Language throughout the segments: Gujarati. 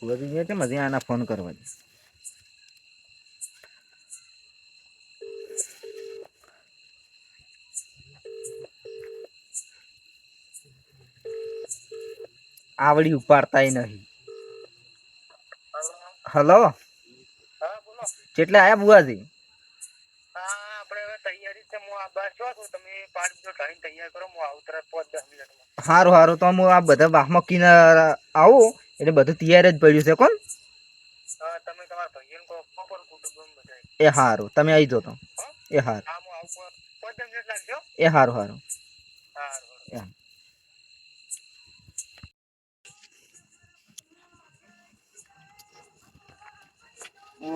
વધી ગયા છે મજા આના ફોન કરવા દે. આવડી ઉપાડતાય નહીં. હલો કેટલે આયા પાંચ સારું સારું તો હું આ બધા વાહમાં કિનારા આવું એટલે બધું તૈયાર જ પડ્યું છે કોણ? તમે તમારા કુટુંબ એ સારું તમે આવી જો તો. એ સારું હા હું આવું પાંચ- પાંચ મિનિટ લાગજો એ સારું સારું હા ઓ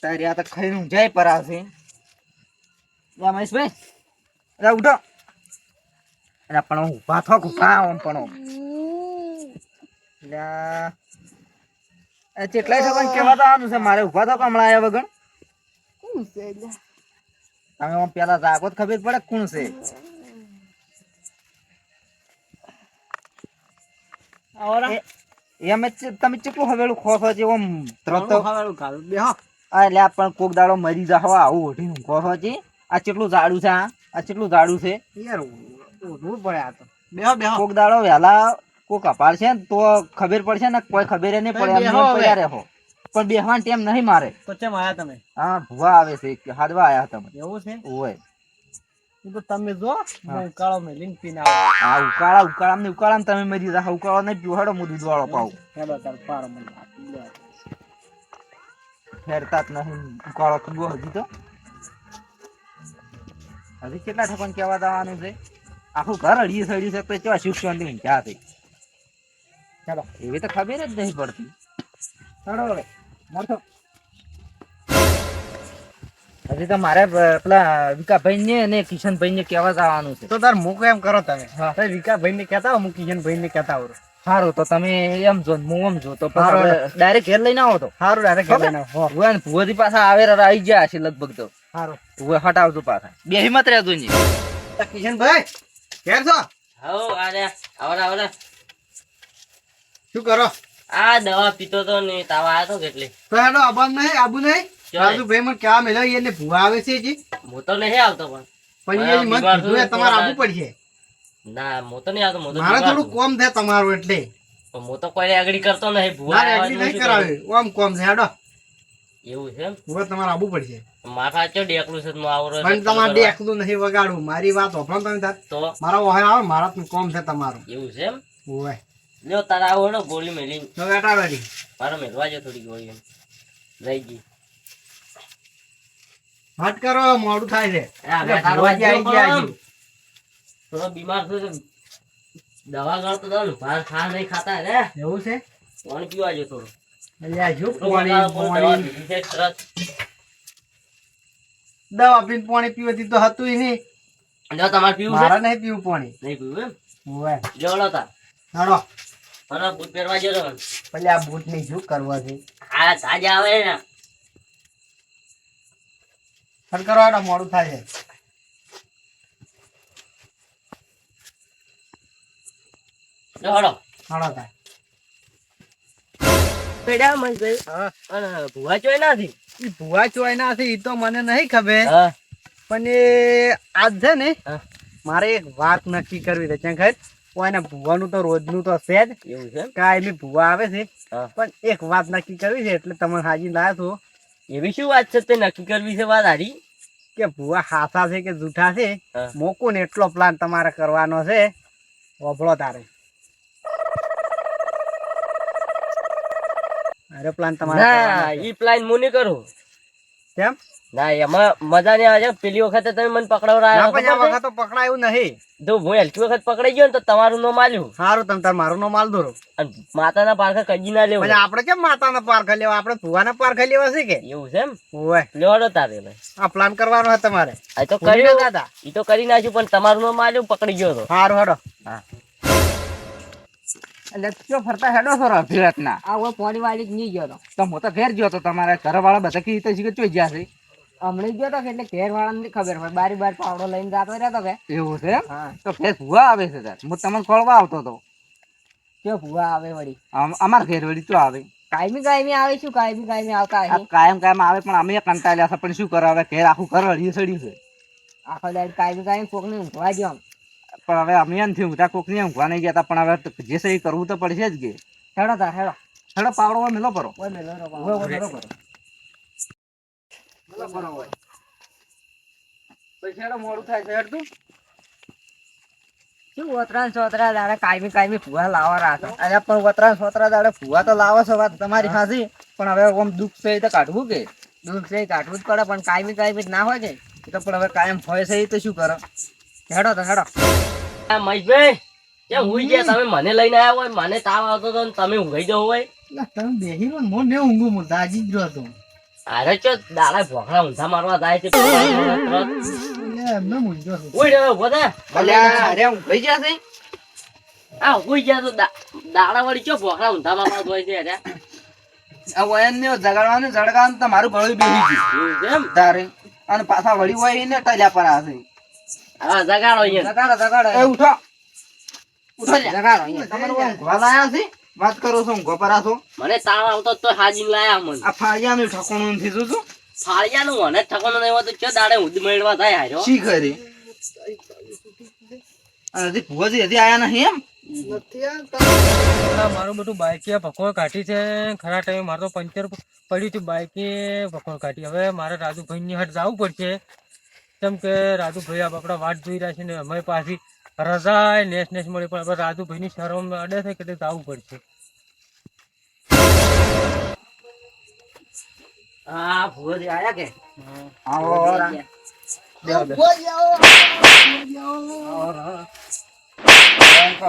તારી આ તો ખાઈને ઊંઝાય પર આવશે. યા મહેશભાઈ. અરે ઉઠો. અરે પણ હું ઊભા થો ઊભા આમ પણ કેટલાય સેકન્ડ કેવા તો આવવાનું છે? મારે ઊભા થો કે આવ્યા વગર? તમે આમ પેલા જાગો તો ખબર પડે કોણ છે. એમ જ તમે કેટલું હવેલું ખો છે જે આમ તરત આ પણ કોક દાડો મરી જાવ આવું ઓઢી ઊંઘો છો છે આ કેટલું જાડું છે આ? આ કેટલું જાડું છે? કોક દાડો વહેલા કોક અપાર છે ને તો ખબર પડશે ને કોઈ ખબર નહીં પડે એમ. પડ્યા રહો. પણ બેહવાન ટેમ નહીં મારે. તો કેમ આયા તમે? હા ભૂવા આવે છે હાદવા આયા તમે. એવું છે? ઓય. તો તમે જો ઉકાળો મે લિંક પીને આવું. આ ઉકાળા ઉકાળામ ને ઉકાળા તમે મરી જાવ ઉકાળો ને પીવો હેડો હું દૂધ વાળો પાઉં. હેડો તાર પાર મને. ફેરતા નહીં ઉકાળો પીવો હજી તો. હજી કેટલા ઠપણ કેવા જવાનું છે? આખું ઘર અડી સડ્યું છે તો કેવા શિક્ષણ શાંતિ ક્યાં છે. ચાલો એવી તો ખબર જ નહીં પડતી. હેડો હવે મળતો હજી તો મારે પેલા વિકાભાઈ ને અને કિશનભાઈ ને કેવા જવાનું છે. તો તાર મૂકો એમ કરો તમે. હા. તો ને કહેતા હું કિશનભાઈ ને કહેતા આવું સારું તો તમે એમ જો ને હું એમ જો તો ડાયરેક્ટ ઘેર લઈને આવો તો. સારું ડાયરેક્ટ ઘેર લઈને આવો. હો, ભુવન ભુવોથી પાછા આવે આવી ગયા છે લગભગ તો. સારું ભુવા હટાવજો પાછા. બે હિંમત રહેજો ને કિશનભાઈ કેમ છો? હા આવડા આવડા શું કરો? આ દવા પીતો તો ને તાવ આવ્યો તો હેડો આબાન નહીં આબુ નહીં. રાજુ ભાઈ મને કેવા મેલો એને ભૂવા આવે છે જી હું તો નહીં આવતો પણ. પણ એ મત કીધું તમારે આવવું પડશે. ના હું તો નહીં આવતો હું તો મારે થોડું કોમ થાય તમારું એટલે. હું તો કોઈ આગળ કરતો નહીં ભૂવા એટલી નહીં કરાવે. ઓમ કોમ છે હેડો. એવું છે ભૂવા તમારે આવવું પડશે. માથા ચો ડેકલું છે આવરો પણ એટલે તમારે. એકલું નહીં વગાડવું. મારી વાત હોભળો તમે તો? મારા ઓહે આવે મારા તો કોમ છે તમારું. એવું છે એમ? ઓય લ્યો તારા આવો ને ગોળી મેલી તો બેટાડો રી મારો મેલવા જો થોડી ગોળી. લઈ ગઈ. હટ કરો મોડું થાય છે. થોડો બીમાર થયો છે. દવા ગળતો તો ભાર ખા નહીં ખાતા રે. એવું છે? પાણી પીવા જો થોડું. પાણી દવા પીને પીવાથી તો હતું નહીં. તમારે પીવું નહીં પીવું પાણી. નહીં પીવું એમ? જોડો તા મને બૂટ પહેરવા જો પછી આ બૂટની શું કરવા છે? આ તાજા આવે ને. હટ કરો હેડો મોડું થાય છે. જો હળો થાય. પેડા મય હા. અને ભુવા ચોય નથી. ઈ ભુવા ચોય ના છે ઈ તો મને નહીં ખબર. પણ એ આજ છે ને મારે એક વાત નક્કી કરવી છે. ક્યાં ખબર? કોઈને ભુવાનું તો રોજનું તો છે જ. એવું છે કાયમી ભુવા આવે છે. પણ એક વાત નક્કી કરવી છે એટલે તમને હાજી લાવ્યો છું. એવી શું વાત છે તે નક્કી કરવી છે વાત હારી કે ભુવા હાસા છે કે જૂઠા છે. ને એટલો પ્લાન તમારે કરવાનો છે. વભળો તારે. અરે પ્લાન તમારે. ઈ પ્લાન નહીં કરું. કેમ? ના એમાં મજા નહીં આવે પેલી વખતે તમે મને ના પકડાવડા વખત તો પકડાયું નહીં. જો હું હલકી વખત પકડાઈ ગયો ને તો તમારું નો માલ્યું. સારું તમે તાર મારું નો માલ દોરો. અને માતાના પારખા કજી ના લેવું પછી આપણે કેમ માતાના પારખા લેવા? આપણે ભુવાના પારખા લેવા છે કે? એવું છે એમ? હોય લેવાડો તારે. આ પ્લાન કરવાનો હતો તમારે. આ તો કરી દાદા. ના ઈ તો કરી નાખ્યું પણ તમારું નો માલ્યું પકડી ગયો તો. સારું હડો હા. ફરતા હેડો છો આ પોણી વાળી જ નહીં ગયો તો. તો હું તો ઘેર ગયો તો તમારા ઘર વાળા બધા કીધું છે કે ચોઈ ગયા છે. હમણાં ગયો તો કે એટલે ઘેર વાળાને ખબર પડે બારી બાર પાવડો લઈને જાતો રહેતો કે. એવું છે એમ? તો ફેર ભૂવા આવે છે તાર. હું તમને ખોળવા આવતો હતો કે ભૂવા આવે વળી? અમાર ઘેર વળી તો આવે. કાયમી કાયમી આવે શું? કાયમી કાયમી આવતા આવે કાયમ કાયમ આવે પણ અમે કંટાળ્યા છે. પણ શું કરે હવે? ઘેર આખું ઘર હળી સડ્યું છે. આખો દાડ કાયમી કાયમી કોકને ઊંઘવા દો પણ હવે અમે થયું ત્યાં કોક નહીં ઊંઘવા નહીં જતા પણ હવે જે સહી કરવું તો પડશે જ કે. હેડો તાર હેડો. હેડો પાવડો મેલો પરો મેલો પરો પછી હેડો મોડું થાય છે હેડ શું ઓતરા સોતરા દાડા કાયમી કાયમી ભૂવા લાવવા રાખો અલ્યા પણ વતરા સોતરા દાડે ફુવા તો લાવો છો વાત તમારી સાચી પણ હવે આમ દુઃખ છે એ તો કાઢવું કે? દુઃખ છે એ કાઢવું જ પડે પણ કાયમી કાયમી ના હોય કે? એ તો પણ હવે કાયમ હોય છે એ તો શું કરો? હેડો તો હેડો. મહેશભાઈ કેમ હુઈ ગયા? તમે મને લઈને આવ્યા હોય મને તાવ આવતો હતો તમે ઊંઘાઈ જવું હોય. તમે બેહી રહો ને મોં ને ઊંઘું હું દાજી જ રહ્યો હતો. અરે ચો દાડા ભોખડા ઊંધા મારવા જાય છે. એમને ઉઈ ઊભો થા. અરે ગયા છે? આ તો દાડા વળી ચો ભોખડા ઊંધા મારવા છે અરે. આ વયન ને જગાડવાનું જડગાવાનું તમારું ગળું બેસી ગયું. એમ? તારે. અને પાછા વળી હોય ને ટલ્યા પર આ હા જગાડો જગાડો જગાડો એ ઉઠો. ઉઠો. જગાડો તમારે કોઈ ઊંઘવા લાયા છે? વાત કરો છો ગોપરા છો? મને તાવ આવતો તો હાજી લાયા મને. આ ફાળિયાનું ઠકોણું નથી જોતું ફાળિયાનું મને ઠકોણું નહીં હોતું કે દાડે ઊંધી મેળવા થાય હારો? શી કરી? હજી ભુવાજી હજી આયા નહીં એમ? મારું બધું બાઈકે ભકોળ કાઢી છે. ખરા ટાઈમે મારે તો પંચર પડ્યું હતું બાઈકે ભકોળ કાઢી. હવે મારે રાજુભાઈની હટ જવું પડશે. કેમ કે રાજુભાઈ આપ આપણા વાટ જોઈ રહ્યા છે ને અમે પાછી રજા નેસ નેસ મળી પણ આપણે રાજુભાઈની શરમ અડે છે કે તે જવું પડશે હા ભુવજી આયા કે આવો આવો રા. બેહો, બેહો.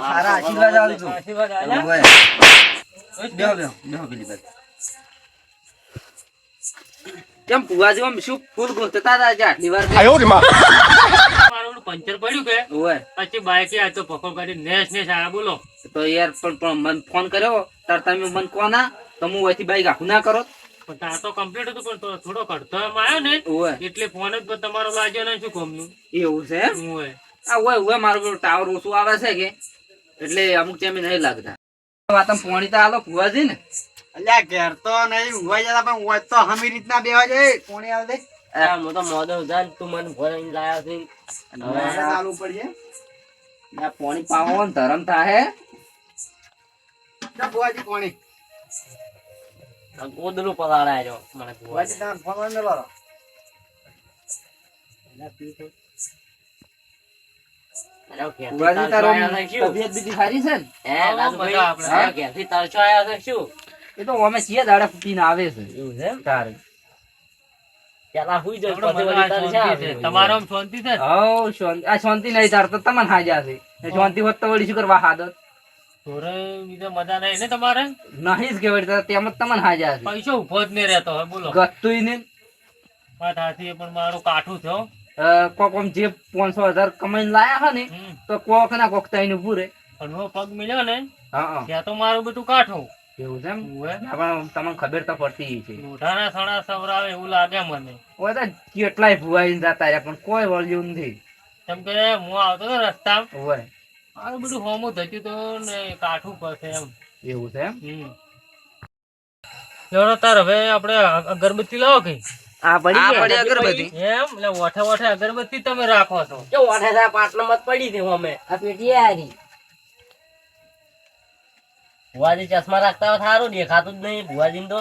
આશીર્વાદ આલજો. આશીર્વાદ આલ્યા? બેહો, બેહો, બેહો પેલી બાજુ. કેમ ભુવાજી આમ શું ફૂલ ગોતતા હતા આટલી વાર ઓલું પંચર પડ્યું કે. પછી બાઈક આ તો ભકોળ કાઢી નેસ નેસ આ બોલો. તો યાર પણ પણ મને ફોન કર્યો. તાર તમે મને કોના તો હું અહીંથી બાઈક આખું ના કરો. પણ તાર તો કમ્પ્લીટ હતું પણ થોડો કડતો એમ આવ્યો ને એટલે ફોન જ તમારો લાગ્યો ને શું કોમનું? એવું છે હોય આ હોય હોય મારું ટાવર ઓછું આવે છે કે? એટલે અમુક ટાઈમે નહીં લાગતા. વાતમ પોણી તો આલો ફુવાજી ને અલ્યા ઘેર તો નહીં હોય જતા પણ હોય તો હમી રીતના બેવા જાય. કોણી આવે દે આ હું તો ઉધાર તું મને ભરાઈને લાયા છે. હવે ચાલુ પડીએ આ પોણી પાવો ને ધરમ થાહે. ભુવાજી કોણી આ પલાળાય રહ્યો મને ફોન મેલો આયા છે શું? તબિયત બીજી સારી છે ને? એ તો અમે છીએ દાડા ફૂટીને આવે છે. એવું છે તારે. પેલા હુઈ. છે. તમારો શાંતિ છે? હવ શાંતિ. આ શાંતિ નહીં તાર તો તમને હાજા છે. શાંતિ હોત તો વળી શું કરવા હાદત? થોડે બીજા મજા નહીં ને તમારે? નહીં જ કેવાય તેમ જ તમને હાજા છે. પૈસો ઊભો જ નહીં રહેતો હવે બોલો. ગતું ને વાત હાથી પણ મારું કાઠું થયો કોક આમ જે પાંચસો હજાર કમાઈને લાયા છે ને તો કોક ના કોક તઈને પૂરે પણ પગ મળ્યો ને હા હા. ત્યાં તો મારું બધું કાઠું. એવું છે એમ? ઉવે. પણ તમને ખબર તો પડતી છે. મોઢાના સણા સવરાવે એવું લાગે મને. ઓય તો કેટલાય ભુવાઈ જતા રહ્યા પણ કોઈ વળ્યું નથી. કેમ કે હું આવતો હતો રસ્તા ઓય. મારું બધું હોમું થતું તો ને કાઠું પડશે એમ. એવું છે એમ? હમ. તાર હવે આપણે અગરબત્તી લાવો કે? આ પડી આ પડી અગરબત્તી. એમ? એટલે ઓઠે ઓઠે અગરબત્તી તમે રાખો છો. જો વાઠે થાય પાટલામાં પડી હતી અમે. આ પેટી હારી. ભુવાજી ચશ્મા રાખતા હોય સારું દેખાતું જ નહીં ભુવાજી તો.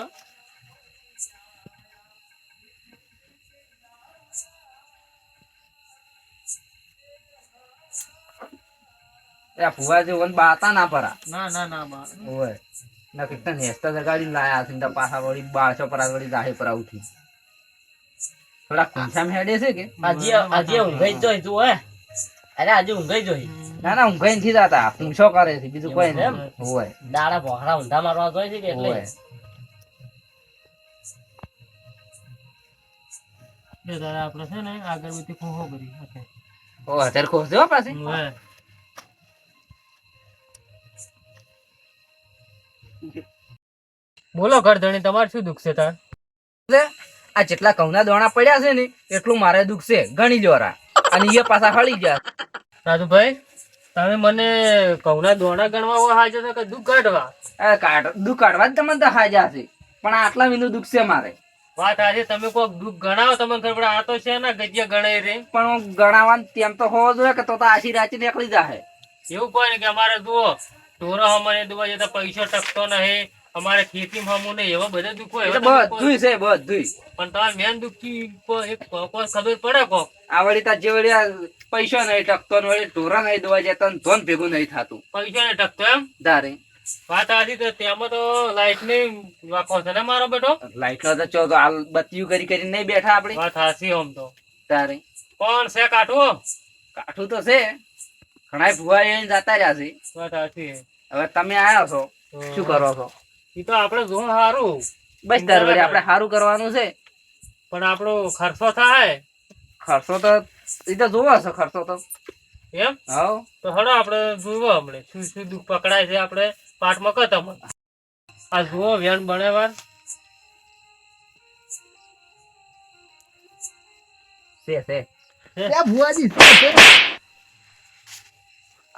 ભુવાજી ઓન બાતા ના પરા. ના ના ના બા. ઓય. ના કેટલા નેસ્તા જગાડી લાયા છે ને તો પાછા વળી બારસો પરા વળી જાહે પરા ઉઠી. થોડા ખુંચામ હેડે છે કે? આજે આજે ઊંઘાઈ જ જોઈ તું હે. અરે આજે ઊંઘાઈ જોઈ. ના ના ઊંઘાઈ નથી જતા પૂંછો કરે છે બીજું કોઈ નહીં. હોય. દાડા ભોખરા ઊંધા મારવા જોઈ છે કે એટલે? ઓય એ આપણે છે ને અગરબત્તી ખોખો કરી ઓકે. ઓ અત્યારે ખોશ દેવો પાછી? બોલો કરધણી તમારે શું દુઃખ છે તાર? આ જેટલા ઘઉંના દોણા પડ્યા છે ને એટલું મારે દુઃખ છે. ગણી જોરા. અને એ પાછા હળી ગયા. રાજુભાઈ તમે મને ઘઉંના દોણા ગણવા હાજર છો કે દુઃખ કાઢવા? કાઢ દુઃખ કાઢવા જ તમને તો હાજા છે. પણ આટલા વિનુ દુઃખ છે મારે. વાત આજે તમે કોક દુઃખ ગણાવો તમને ખબર આ તો છે ને ગજ્યા ગણાય રે. પણ હું ગણાવવાનું તેમ તો હોવો જોઈએ કે તો તો આશી રાચી નીકળી જાય એવું કોઈ ને કે અમારે જુઓ ઢોરો અમારે દુવા જતા પૈસો ટકતો નહીં. અમારે ખેતી માં નહીં એવા બધા દુઃખો. બધું છે બધું પણ તમારે મેન દુઃખી એક ખબર પડે કોક? આવડી તા જે વળી પૈસા નહીં ટકતો ને વળી ઢોરા નહીં દવા જતા ને ધોન ભેગું નહીં થતું. પૈસા નહીં ટકતો એમ? તારે વાત આજી તો તેમાં તો લાઈટની વાકો છે ને મારો બેટો? લાઈટ નો તો ચો તો હાલ બત્તીયું કરી કરી નહીં બેઠા આપણે વાત હાસી આમ તો. તારે કોણ છે કાઠું? કાઠું તો છે. ઘણા ભુવા જતા રહ્યા છે. વાત હાસી હવે તમે આયા છો શું કરો છો? એ તો આપણે જો સારું બસ તાર વળી આપણે સારું કરવાનું છે. પણ આપણો ખર્ચો થાય. ખર્ચો તો એ તો જોવો છો ખર્ચો તો. એમ? હા તો હડો આપણે જોવો હમણે. શું શું દુઃખ પકડાય છે આપણે પાઠમાં કહો તમે આ જુઓ વેણ બનેવાર છે છે?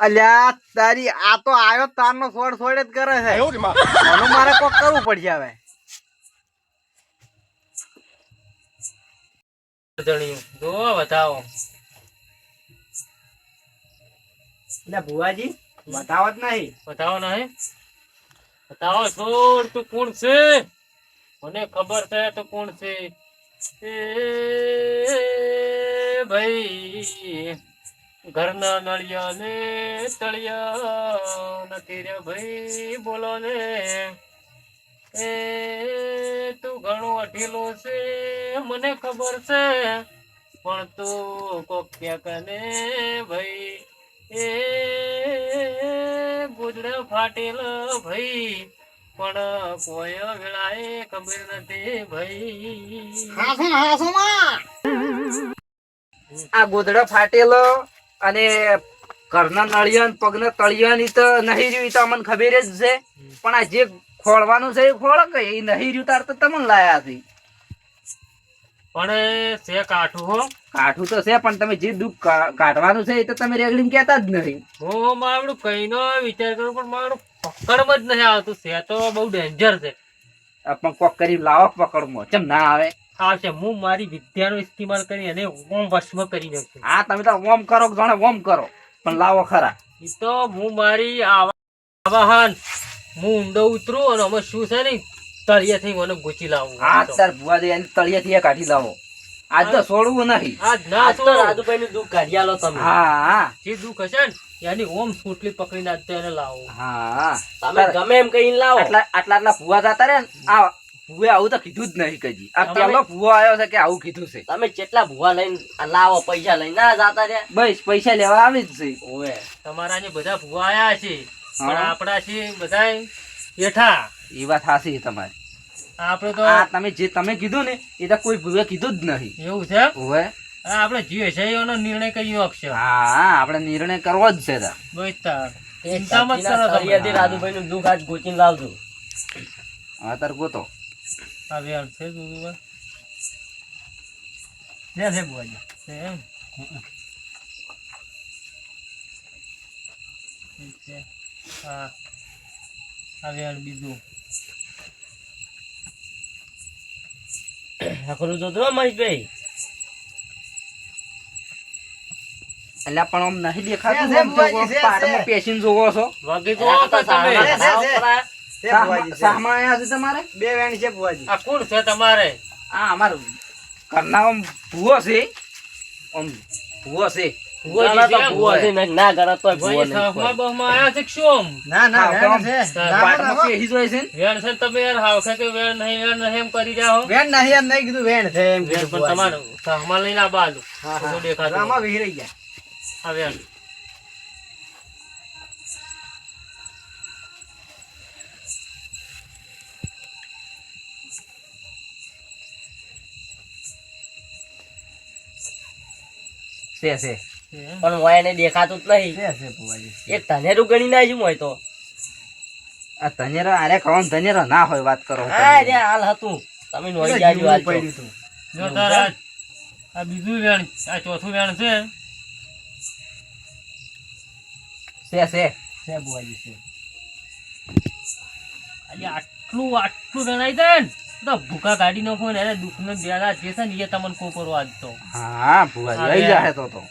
અલ્યા તારી આ તો આયો તારનો સોડ સોડ જ કરે છે. આનું મારે કોક કરવું પડશે હવે. જણિયું બતાવો. એટલે ભુવાજી બતાવો જ નહીં. બતાવો નહીં. બતાવો છોડ તું કોણ છે? મને ખબર છે તો કોણ છે? એ ભાઈ. ઘરના નળિયા ને તળિયા નથી રે ભાઈ બોલો ને. એ તું ઘણો અઢીલો છે મને ખબર છે. પણ તું કોક ક્યાંક ને ભાઈ એ ગુજરા ફાટેલ ભાઈ. પણ કોઈ વેળાએ ખબર નથી ભાઈ. આ ગોદડો ફાટેલો. અને ઘરના નળિયા પગના તળિયાની તો નહીં રહ્યું તો અમને ખબર જ છે. પણ આ જે ખોળવાનું છે એ ખોળ કે? એ નહીં રહ્યું તાર તો તમને લાયા હતી પણ છે કાઠું હો. કાઠું તો છે પણ તમે જે દુઃખ કાઢવાનું છે એ તો તમે રેગડીમ કહેતા જ નહીં. હું મારું કઈનો વિચાર કરું પણ મારું પકડમાં જ નહીં આવતું. છે તો બહુ ડેન્જર છે. પણ કોક કરી લાવો પકડમાં. કેમ ના આવે. આવશે હું મારી વિદ્યાનો ઇસ્તેમાલ કરી અને ઓમ વશમ કરી હા તમે તો ઓમ કરો જાણે ઓમ કરો. પણ લાવો ખરા. એ તો હું મારી આવાહન. હું ઊંડો ઉતરું અને અમે શું છે ને તળિયાથી મને ગૂંચી લાવું. હા તાર ભુવા દે એની તળિયેથી કાઢી લાવો. આજ તો છોડવું નહીં. આજ ના તો રાજુભાઈ નું દુઃખ કાઢી આલો તમે. હા હા. જે દુઃખ હશે ને એની ઓમ સુટલી પકડીને આજ તો એને લાવો. હા. તમે ગમે એમ કહીને લાવો. આટલા આટલા આટલા ભુવા જતા રે ને આ ભુવે આવું તો કીધું જ નહીં કજી આ તમે- પેલો ભૂવો આવ્યો છે કે આવું કીધું છે? તમે કેટલા ભૂવા લઈને લાવો પૈસા લઈને ના જાતા રે બસ પૈસા લેવા આવી જ છે. ઓએ તમારા જે બધા ભૂવા આયા છે પણ. આપણા છે બધા હેઠા. એ વાત હાસી તમારી. આપણે તો આ તમે જે તમે કીધું ને એ તો કોઈ ભુવે કીધું જ નહીં. એવું છે ઓએ આપડે આપણે જે છે એનો નિર્ણય કર્યો અક્ષર હા હા આપણે નિર્ણય કરવો જ છે તાર. બસ તાર. ચિંતા મત કરો તમે. રાજુભાઈ નું દુઃખ આજ ગોચીને લાવજો. હા તાર ગોતો. આ વેણ છે દુધુભાઈ? છે છે ભુવાજી. છે એમ. હા. આ વેણ બીજું. આખરું જોજો હો મહેશભાઈ એટલે પણ આમ નહીં દેખાતું તો. પેશીને જોવો છો. વાગી તો તમે. સારા છે, તમારે? બે વેણ છે ભુવાજી. આ કોણ છે તમારે? આ અમાર ઘરના આમ ભૂવો છે. આમ ભૂવો છે. ગણા તો છે છે. પણ હોય એને દેખાતું જ નહીં. છે છે ભુવાજી. એક ધનેરું ગણી નાખ્યું હોય તો. આ ધનેરો અરે કૌન ધનેરો ના હોય વાત કરો હા રે હાલ હતું. તમે નોઈ જાજો હાલ પડ્યું જો તારા આ બીજું વેણ આ ચોથું વેણ છે. છે છે. છે બુઆજી છે. આટલું આટલું રણાઈ જાય ને. તો ભૂકા કાઢી નાખો ને એને દુઃખ ને બેડા જે છે ને એ તમને કોપરો આજ તો. હા ભુવાજી લઈ જાય તો તો.